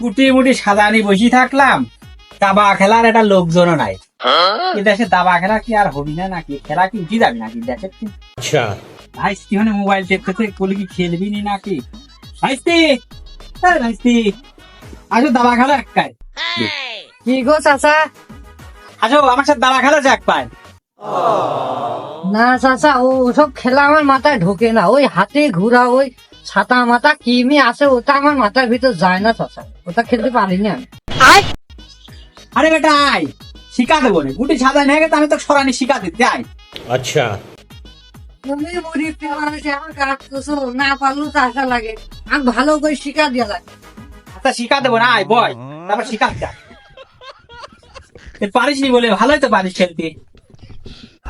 কুটি মুটি সাদা নিয়ে বসে থাকলাম দাবা খেলার একটা লোকজনও নাই। হ্যাঁ? এ দেশে দাবা খেলা কি আর হবি না নাকি? খেলা কি উঠি যাবে নাকি দেশে আচ্ছা। ভাইস্তি মানে মোবাইল কি খেলবি নি নাকি? ভাইস্তি! আসো দাবা খেলা এক কি গো চাচা? আসো আমার সাথে দাবা খেলা এক পায়। না চাচা ও সব খেলা আমার মাথায় ঢোকে না। ওই হাতে ঘোরা ওই ছাতা মাথা কিমি আছে ওটা আমার মাথার ভিতর যায় না চাচা। ওটা খেলতে পারিনি আমি। আরে বেটা আয়। শিকা দেবো রে গুটি ছাতা নিয়ে গেছে আমি তো সরানি শিকা দিতে আয়। আচ্ছা। তুমি কাজ করছ না পারলেও লাগে। আমি ভালো করে শিকা দিয়া লাগে আচ্ছা শিকা দেবো না আয় বয়। তারপর শিকা যা পারিস নি বলে ভালোই তো পারিস খেলতে।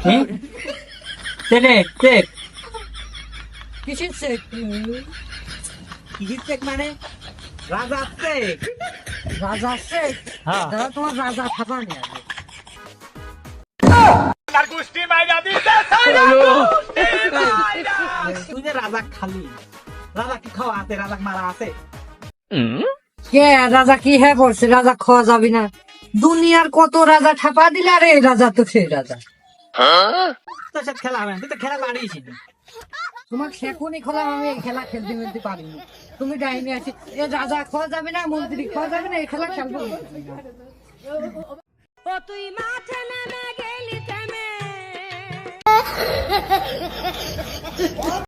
হুম? দেখ কিসের চেক কিসির চেক মানে? রাজা চেক রাজা চেক হ্যাঁ। দাদা তোমার রাজা খাবা নিয়ে আসবে তুই যে রাজা খালি রাজা কি খাওয়া আছে? রাজা মারা আছে? কে রাজা কি হ্যাঁ পড়ছে রাজা খাওয়া যাবে না। দুনিয়ার কত রাজা ঠাপা দিলে আরে এই রাজা তো সেই রাজা। তোর সাথে খেলা হবে না তুই তো খেলা নি। তোমার শেখুনি খোলা আমি এই খেলা খেলতে মেলতে পারিনি। তুমি ডাইনি আছি। এ রাজা খাওয়া যাবে না, মন্ত্রী খাওয়া যাবে না, এই খেলা খেলব।